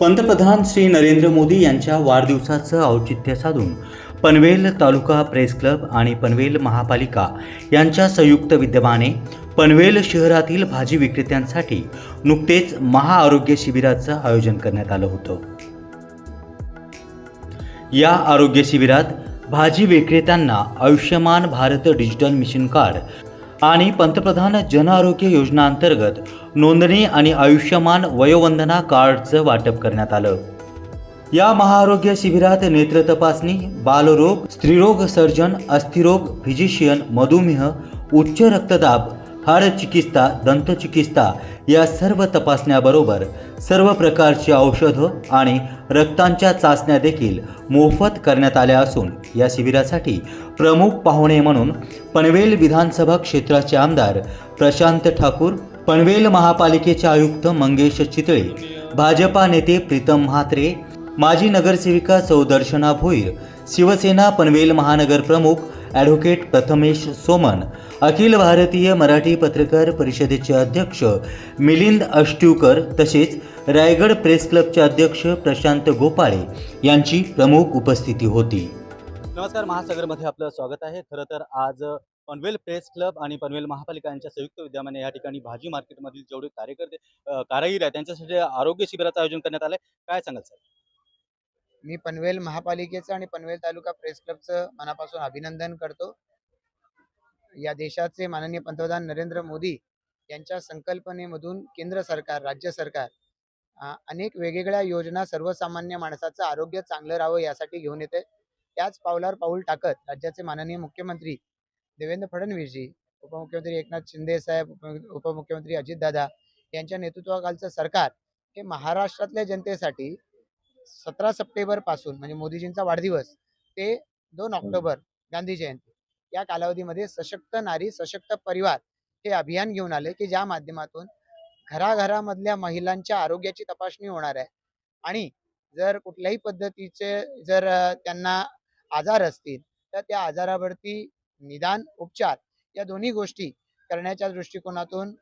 पंतप्रधान श्री नरेंद्र मोदी यांच्या वाढदिवसाचं औचित्य साधून पनवेल तालुका प्रेस क्लब आणि पनवेल महापालिका यांच्या संयुक्त विद्यमाने पनवेल शहरातील भाजी विक्रेत्यांसाठी नुकतेच महाआरोग्य शिबिराचं आयोजन करण्यात आलं होतं. या आरोग्य शिबिरात भाजी विक्रेत्यांना Ayushman Bharat digital mission card आणि पंतप्रधान जन आरोग्य योजनांतर्गत नोंदणी आणि आयुष्यमान वयोवंदना कार्डचं वाटप करण्यात आलं. या महाआरोग्य शिबिरात नेत्र तपासणी बालरोग स्त्रीरोग सर्जन अस्थिरोग फिजिशियन मधुमेह उच्च रक्तदाब हाड चिकित्सा दंतचिकित्सा या सर्व तपासण्याबरोबर सर्व प्रकारची औषधं आणि रक्तांच्या चाचण्या देखील मोफत करण्यात आल्या असून या शिबिरासाठी प्रमुख पाहुणे म्हणून पनवेल विधानसभा क्षेत्राचे आमदार प्रशांत ठाकूर पनवेल महापालिकेचे आयुक्त मंगेश चितळे भाजपा नेते प्रीतम म्हात्रे माजी नगरसेविका सौदर्शना भोईर शिवसेना पनवेल महानगर प्रमुख ॲडव्होकेट प्रथमेश सोमन अखिल भारतीय मराठी पत्रकार परिषदेचे अध्यक्ष मिलिंद अष्टूकर तसेच रायगड प्रेस क्लबचे अध्यक्ष प्रशांत गोपाळे यांची प्रमुख उपस्थिती होती. नमस्कार महासागरमध्ये आपलं स्वागत आहे. खरं तर आज पनवेल प्रेस क्लब आणि पनवेल महापालिका यांच्या संयुक्त विद्यमाने या ठिकाणी भाजी मार्केटमधील जेवढे कार्यकर्ते कारागीर आहेत त्यांच्यासाठी आरोग्य शिबिराचं आयोजन करण्यात आलं आहे काय सांगाल सर? मी पनवेल महापालिकेचं आणि पनवेल तालुका प्रेस क्लबचं मनापासून अभिनंदन करतो. या देशाचे माननीय पंतप्रधान नरेंद्र मोदी यांच्या संकल्पनेमधून केंद्र सरकार राज्य सरकार अनेक वेगवेगळ्या योजना सर्वसामान्य माणसाचं आरोग्य चांगलं राहावं यासाठी घेऊन येते. त्याच पावलावर पाऊल टाकत राज्याचे माननीय मुख्यमंत्री देवेंद्र फडणवीसजी उपमुख्यमंत्री एकनाथ शिंदे साहेब उप- उपमुख्यमंत्री अजितदादा यांच्या नेतृत्वाखालचं सरकार हे महाराष्ट्रातल्या जनतेसाठी सतरा सप्टेंबरपासून म्हणजे मोदीजींचा वाढदिवस ते दोन ऑक्टोबर गांधी जयंती या कालावधीमध्ये सशक्त नारी सशक्त परिवार हे अभियान घेऊन आले की ज्या माध्यमातून घराघरामधल्या महिलांच्या आरोग्याची तपासणी होणार आहे. आणि जर कुठल्याही पद्धतीचे जर त्यांना आजार असतील तर त्या आजारावरती निदान उपचार या दोन्ही गोष्टी करण्याच्या दृष्टिकोनातून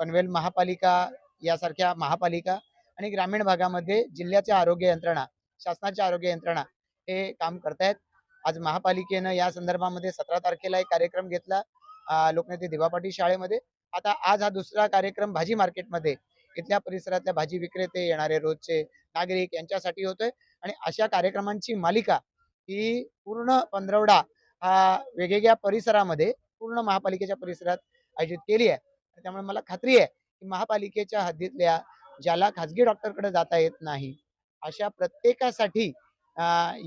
पनवेल महापालिका यासारख्या महापालिका आणि ग्रामीण भागामध्ये जिल्ह्याच्या आरोग्य यंत्रणा शासनाच्या आरोग्य यंत्रणा हे काम करतायत. आज महापालिकेनं या संदर्भामध्ये सतरा तारखेला एक कार्यक्रम घेतला लोकनेते दिवा पाटील शाळेमध्ये. आता आज हा दुसरा कार्यक्रम भाजी मार्केटमध्ये इथल्या परिसरातल्या भाजी विक्रेते येणारे रोजचे नागरिक यांच्यासाठी होतोय. आणि अशा कार्यक्रमांची मालिका ही पूर्ण पंधरवडा हा वेगवेगळ्या परिसरामध्ये पूर्ण महापालिकेच्या परिसरात आयोजित केली आहे. त्यामुळे मला खात्री आहे की महापालिकेच्या हद्दीतल्या ज्याला खाजगी डॉक्टरकडे जाता येत नाही. अशा प्रत्येकासाठी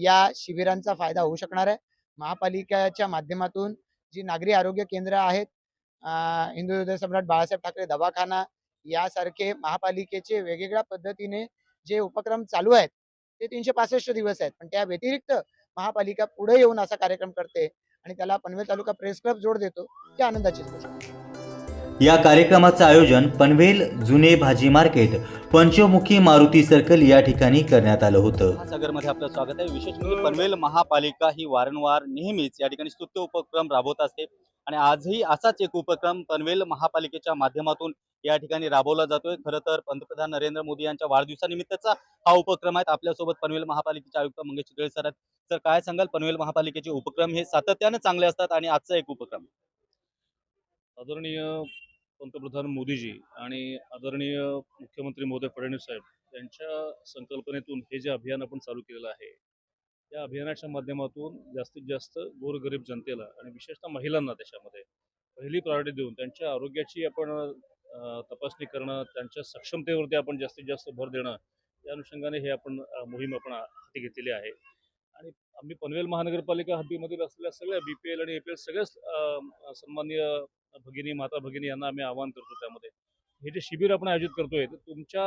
या शिबिरांचा फायदा होऊ शकणार आहे. महापालिकेच्या माध्यमातून जी नागरी आरोग्य केंद्र आहेत हिंदू हृदय सम्राट बाळासाहेब ठाकरे दवाखाना यासारखे महापालिकेचे वेगवेगळ्या पद्धतीने जे उपक्रम चालू आहेत ते तीनशे पासष्ट दिवस आहेत. पण त्या व्यतिरिक्त महापालिका पुढे येऊन असा कार्यक्रम करते आणि त्याला पनवेल तालुका प्रेस क्लब जोड देतो. ते आनंदाची गोष्ट या कार्यक्रमाचं आयोजन पनवेल जुने भाजी मार्केट पंचमुखी मारुती सर्कल या ठिकाणी करण्यात आलं होतं. महासागरमध्ये आपलं स्वागत आहे. विशेष म्हणजे पनवेल महापालिका ही वारंवार नेहमीच या ठिकाणी स्तुत्य उपक्रम राबवत असते. आणि आजही असाच एक उपक्रम पनवेल महापालिकेच्या माध्यमातून या ठिकाणी राबवला जातोय. खरं तर पंतप्रधान नरेंद्र मोदी यांच्या वाढदिवसानिमित्तचा हा उपक्रम आहे. आपल्यासोबत पनवेल महापालिकेचे आयुक्त मंगेश चितळे सर आहेत. सर काय सांगाल? पनवेल महापालिकेचे उपक्रम हे सातत्याने चांगले असतात आणि आजचा एक उपक्रम. आदरणीय पंतप्रधान मोदीजी आणि आदरणीय मुख्यमंत्री महोदय फडणवीस साहेब यांच्या संकल्पनेतून हे जे अभियान आपण चालू केलेलं आहे या अभियानाच्या माध्यमातून जास्तीत जास्त गोरगरीब जनतेला आणि विशेषतः महिलांना त्याच्यामध्ये पहिली प्रायोरिटी देऊन त्यांच्या आरोग्याची आपण तपासणी करणं त्यांच्या सक्षमतेवरती आपण जास्तीत जास्त भर देणं या अनुषंगाने हे आपण मोहीम आपण हाती घेतलेली आहे. आणि आम्ही पनवेल महानगरपालिका हद्दीमधील असलेल्या सगळ्या बी पी एल आणि ए पी एल सगळ्याच सन्मान्य सन्माननीय भगिनी माता भगिनी यांना आम्ही आवाहन करतो त्यामध्ये. हे जे शिबिर आपण आयोजित करतोय ते तुमच्या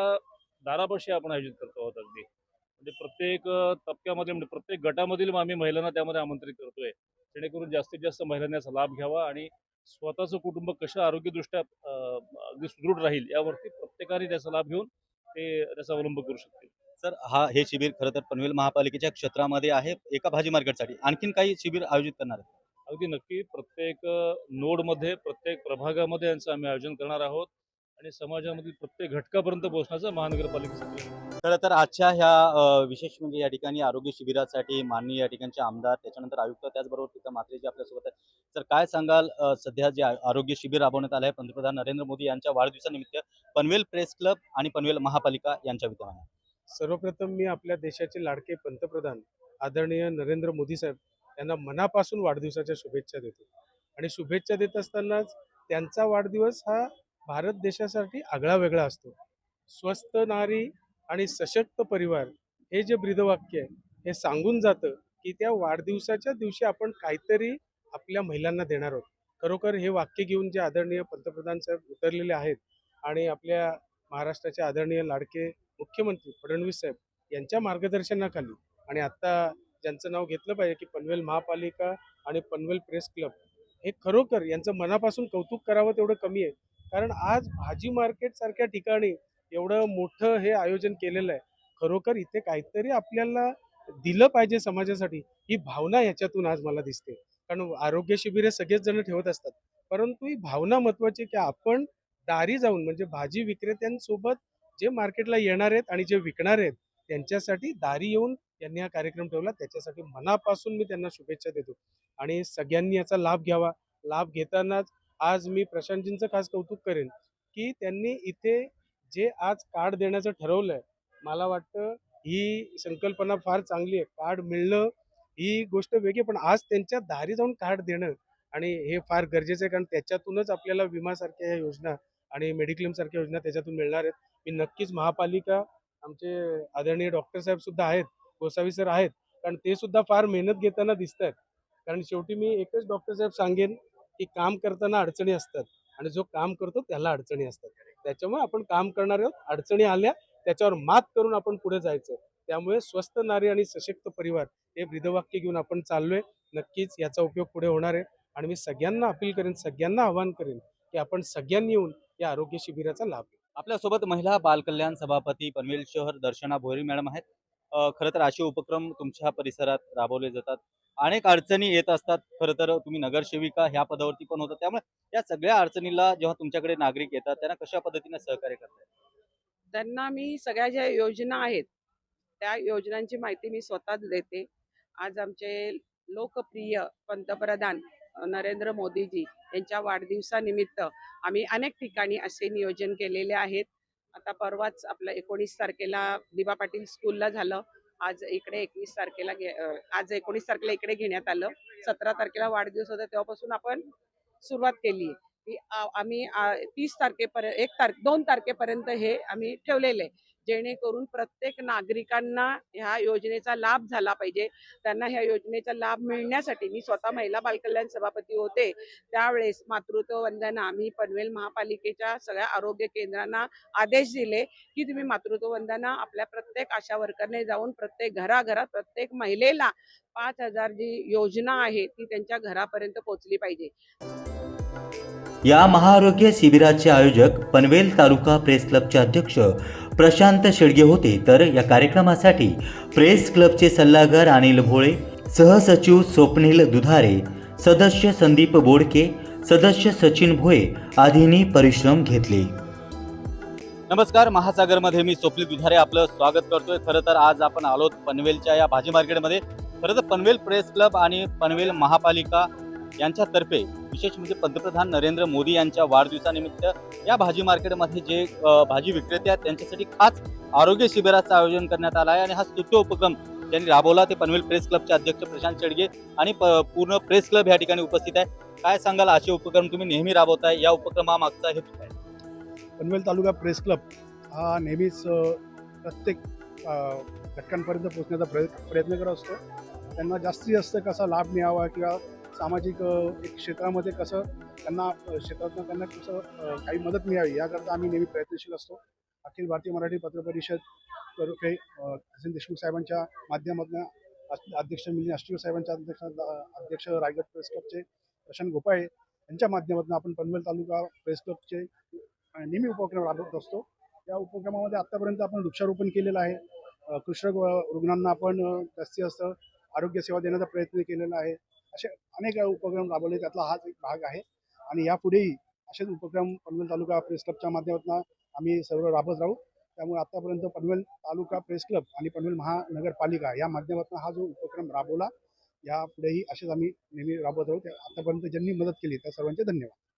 दारापाशी आपण आयोजित करतो आहोत अगदी. म्हणजे प्रत्येक तबक्यामध्ये म्हणजे प्रत्येक गटामधील आम्ही महिलांना त्यामध्ये आमंत्रित करतोय. जेणेकरून जास्तीत जास्त महिलांनी याचा लाभ घ्यावा आणि स्वतःचं कुटुंब कसं आरोग्यदृष्ट्या अगदी सुदृढ राहील यावरती प्रत्येकाने त्याचा लाभ घेऊन ते त्याचा अवलंब करू शकतील. सर हा हे शिबिर खरं तर पनवेल महापालिकेच्या क्षेत्रामध्ये आहे एका भाजी मार्केटसाठी. आणखीन काही शिबिर आयोजित करणार आहे अगदी नक्की. प्रत्येक नोडमध्ये प्रत्येक प्रभागामध्ये यांचं आम्ही आयोजन करणार आहोत आणि समाजामधील प्रत्येक घटकापर्यंत पोहोचण्याचा महानगरपालिकेचा. खरं तर आजच्या ह्या विशेष म्हणजे या ठिकाणी आरोग्य शिबिरासाठी माननीय या ठिकाणचे आमदार त्याच्यानंतर आयुक्त त्याचबरोबर तिथं मात्रेजी आपल्यासोबत आहेत. तर काय सांगाल सध्या जे आरोग्य शिबिर राबवण्यात आलं आहे पंतप्रधान नरेंद्र मोदी यांच्या वाढदिवसानिमित्त पनवेल प्रेस क्लब आणि पनवेल महापालिका यांच्या विद्यमाने? सर्वप्रथम मी आपल्या देशाचे लाडके पंतप्रधान आदरणीय नरेंद्र मोदी साहेब त्यांना मनापासून वाढदिवसाच्या शुभेच्छा देतो. आणि शुभेच्छा देत असतानाच त्यांचा वाढदिवस हा भारत देशासाठी आगळा वेगळा असतो. स्वस्त नारी आणि सशक्त परिवार हे जे ब्रीदवाक्य आहे हे सांगून जातं की त्या वाढदिवसाच्या दिवशी आपण काहीतरी आपल्या महिलांना देणार आहोत. खरोखर हे वाक्य घेऊन जे आदरणीय पंतप्रधान साहेब उतरलेले आहेत आणि आपल्या महाराष्ट्राचे आदरणीय लाडके मुख्यमंत्री फडणवीस साहेब यांच्या मार्गदर्शनाखाली आणि आत्ता ज्यांचं नाव घेतलं पाहिजे की पनवेल महापालिका आणि पनवेल प्रेस क्लब हे खरोखर यांचं मनापासून कौतुक करावं तेवढं कमी आहे. कारण आज भाजी मार्केट सारख्या ठिकाणी एवढं मोठं हे आयोजन केलेलं आहे. खरोखर इथे काहीतरी आपल्याला दिलं पाहिजे समाजासाठी ही भावना ह्याच्यातून आज मला दिसते. कारण आरोग्य शिबिरे सगळेच जण ठेवत असतात. परंतु ही भावना महत्वाची आहे की आपण दारी जाऊन म्हणजे भाजी विक्रेत्यांसोबत जे मार्केटला येणार आहेत आणि जे विकणार आहेत त्यांच्यासाठी दारी येऊन त्यांनी हा कार्यक्रम ठेवला. त्याच्यासाठी मनापासून मी त्यांना शुभेच्छा देतो. आणि सगळ्यांनी याचा लाभ घ्यावा. लाभ घेतानाच आज मी प्रशांतजींचं खास कौतुक करेन की त्यांनी इथे जे आज कार्ड देण्याचं ठरवलं आहे मला वाटतं ही संकल्पना फार चांगली आहे. कार्ड मिळणं ही गोष्ट वेगळी पण आज त्यांच्या दारी जाऊन कार्ड देणं आणि हे फार गरजेचं आहे कारण त्याच्यातूनच आपल्याला विमासारख्या ह्या योजना आणि मेडिक्लेमसारख्या योजना त्याच्यातून मिळणार आहेत. मी नक्कीच महापालिका आमचे आदरणीय डॉक्टर साहेब सुद्धा आहेत गोसावी सर आहेत कारण ते सुद्धा फार मेहनत घेताना दिसत आहेत कारण शेवटी मी एकच डॉक्टर साहेब सांगेन की काम करताना अडचणी असतात आणि जो काम करतो त्याला अडचणी असतात. त्याच्यामुळे आपण काम करणार आहोत अडचणी आल्या त्याच्यावर मात करून आपण पुढे जायचं. त्यामुळे स्वस्त नारी आणि सशक्त परिवार हे ब्रीदवाक्य घेऊन आपण चाललोय. नक्कीच याचा उपयोग पुढे होणार आहे. आणि मी सगळ्यांना अपील करेन सगळ्यांना आवाहन करेन की आपण सगळ्यांनी येऊन या आरोग्य शिबिराचा लाभ घेऊ. आपल्यासोबत महिला बालकल्याण सभापती पनवेल शहर दर्शना भोरी मॅडम आहेत. खरं तर असे उपक्रम तुमच्या परिसरात राबवले जातात. अनेक अडचणी येत असतात. खरं तर तुम्ही नगरसेविका ह्या पदावरती पण होता. त्यामुळे या सगळ्या अडचणीला जेव्हा तुमच्याकडे नागरिक येतात त्यांना कशा पद्धतीने सहकार्य करताय त्यांना मी सगळ्या ज्या योजना आहेत त्या योजनांची माहिती मी स्वतःच देते. आज आमचे लोकप्रिय पंतप्रधान नरेंद्र मोदीजी यांच्या वाढदिवसानिमित्त आम्ही अनेक ठिकाणी असे नियोजन केलेले आहेत. आता परवाच आपलं एकोणीस तारखेला दिबा पाटील स्कूलला झालं. आज इकडे एकवीस तारखेला घे आज एकोणीस तारखेला इकडे घेण्यात आलं. सतरा तारखेला वाढदिवस होता तेव्हापासून आपण सुरुवात केली की आम्ही तीस तारखेपर्यंत एक तारखे दोन तारखेपर्यंत हे आम्ही ठेवलेले आहे. जेणेकरून प्रत्येक नागरिकांना ह्या योजनेचा लाभ झाला पाहिजे. त्यांना ह्या योजनेचा लाभ मिळण्यासाठी मी स्वतः महिला बालकल्याण सभापती होते. त्यावेळेस मातृत्व वंदना आम्ही पनवेल महापालिकेच्या सगळ्या आरोग्य केंद्रांना आदेश दिले की तुम्ही मातृत्व वंदना आपल्या प्रत्येक आशा वर्करने जाऊन प्रत्येक घराघरात प्रत्येक महिलेला पाच हजार जी योजना आहे ती त्यांच्या घरापर्यंत पोहोचली पाहिजे. या महाआरोग्य शिबिराचे आयोजक पनवेल तालुका प्रेस क्लबचे अध्यक्ष प्रशांत शेडगे होते. तर या कार्यक्रमासाठी प्रेस क्लबचे सल्लागार अनिल भोळे सहसचिव स्वप्नील दुधारे सदस्य संदीप बोडके सदस्य सचिन भोये आदींनी परिश्रम घेतले. नमस्कार महासागरमध्ये मी स्वप्नील दुधारे आपलं स्वागत करतोय. खरं तर आज आपण आलो पनवेलच्या या भाजी मार्केटमध्ये. खरं तर पनवेल प्रेस क्लब आणि पनवेल महापालिका यांच्यातर्फे विशेष म्हणजे पंतप्रधान नरेंद्र मोदी यांच्या वाढदिवसानिमित्त या भाजी मार्केटमध्ये जे भाजी विक्रेते आहेत त्यांच्यासाठी खास आरोग्य शिबिराचं आयोजन करण्यात आलं आहे. आणि हा स्तुत्य उपक्रम ज्यांनी राबवला ते पनवेल प्रेस क्लबचे अध्यक्ष प्रशांत शेडगे आणि प- पूर्ण प्रेस क्लब या ठिकाणी उपस्थित आहे. काय सांगाल असे उपक्रम तुम्ही नेहमी राबवताय? या उपक्रमामागचा हेतू काय? पनवेल तालुका प्रेस क्लब हा नेहमीच प्रत्येक घटकांपर्यंत पोहोचण्याचा प्रयत्न प्रयत्न करत असतो. त्यांना जास्तीत जास्त कसा लाभ मिळावा किंवा सामाजिक एक क्षेत्रामध्ये कसं त्यांना क्षेत्रातून क्षेत्रातनं त्यांना कसं काही मदत मिळावी याकरता आम्ही नेहमी प्रयत्नशील असतो. अखिल भारतीय मराठी पत्रपरिषद तर्फे अ, हसन देशमुख साहेबांच्या माध्यमातून अध्यक्ष मिलिंद अष्टीवर साहेबांच्या अध्यक्ष अध्यक्ष रायगड प्रेस क्लबचे प्रशांत गोपाळे यांच्या माध्यमातून आपण पनवेल तालुका प्रेस क्लबचे नेहमी उपक्रम राबवत असतो. या उपक्रमामध्ये आत्तापर्यंत आपण वृक्षारोपण केलेलं आहे. कृष्ण रुग्णांना आपण जास्तीत जास्त आरोग्य सेवा देण्याचा प्रयत्न केलेला आहे. असे अनेक उपक्रम राबवले. त्यातला हाच एक भाग आहे. आणि यापुढेही असेच उपक्रम पनवेल तालुका प्रेस क्लबच्या माध्यमातून आम्ही सर्व राबत राहू. त्यामुळे आतापर्यंत पनवेल तालुका प्रेस क्लब आणि पनवेल महानगरपालिका या माध्यमातून हा जो उपक्रम राबवला यापुढेही असेच आम्ही नेहमी राबवत राहू. त्या- आतापर्यंत ज्यांनी मदत केली त्या सर्वांचे धन्यवाद.